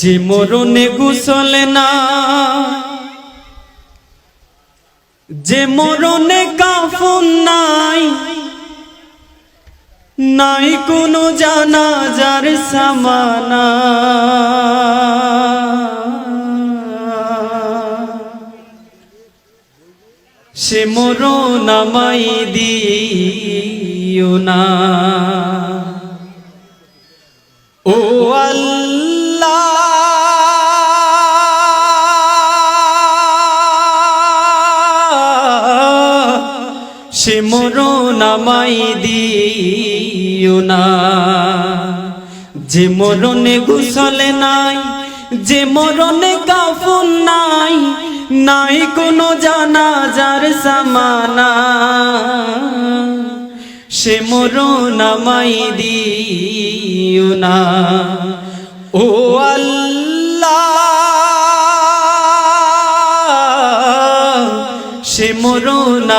যে মরণে গুসল না, যে মরণে কাফন নাই নাই কোনো জানাজার সামানা। সে মরণ আমায় দিও না। সে আমায় দিও না। যে মরণে গুসলে নাই, যে মরণে কাফন নাই নাই কোনো জানাজার সামানা সে মরণ দিও না। ও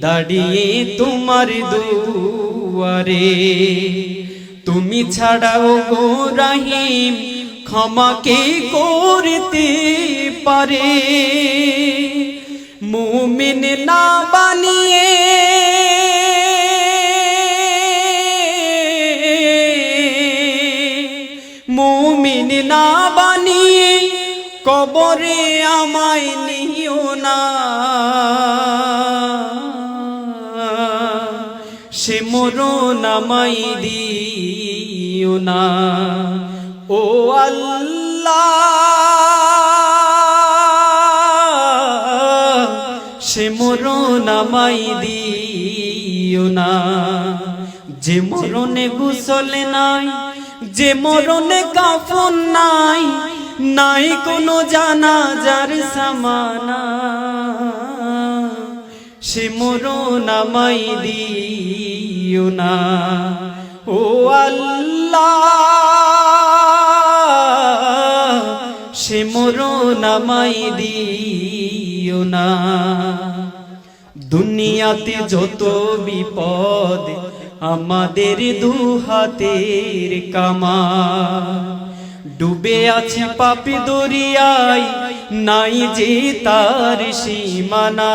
দাঁড়িয়ে তোমার দুয়ারে। তুমি ছাড়াও গো রাহিম ক্ষমাকে করতে পারে। মুমিন না বানিয়ে মুমিন না বানিয়ে কবরে আমায় নিও না। সে আমায় দিও না। ও আল্লাহ, সে আমায় দিও না। যে মরণে গুসলে নাই, যে মরণে কাফন নাই নাই কোনো জানা জানাজার সামানা। সে মরণ আমায় দিও না। ও আল্লাহ, সে মরণ আমায় দিও না। দুনিয়াতে যত বিপদ আমাদের দু হাতের কামা ডুবে আছে পাপি দরিয়ায়, নাই যে তার সীমানা।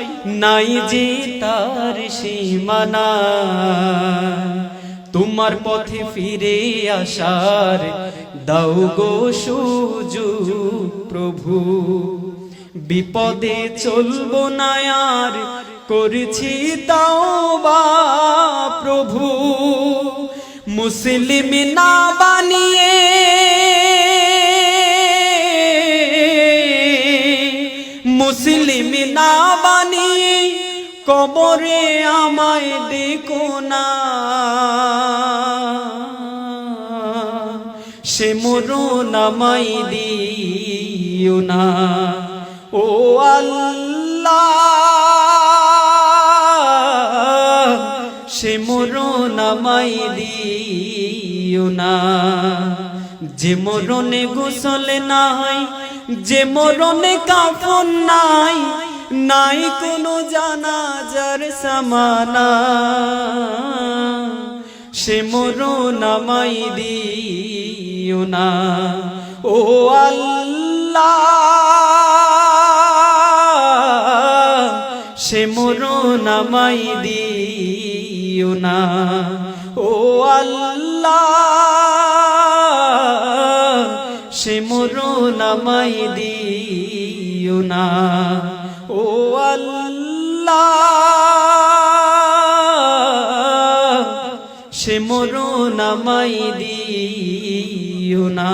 নাই যে তার সীমানা। তোমার পথে ফিরে আসার দাও গো সুজু প্রভু। বিপদে চলবো না আর করেছি তাও বা প্রভু। মুসলিম না বানিয়ে মুসলিম না কবরে আমায় দেখো না। সে মরণ আমায় দিও না। ও আল্লাহ, সে মরণ আমায় দিও না। যে মরণে গোসলে নাই, যে মরণে কাফন নাই নাই কোনো জানাজার সামানা। সে মরণ আমায় দিও না। ও আল্লাহ, সে মরণ আমায় দিও না। ও আল্লাহ, সে মরণ আমায় দিও না। সে মরো নামাই দিও না।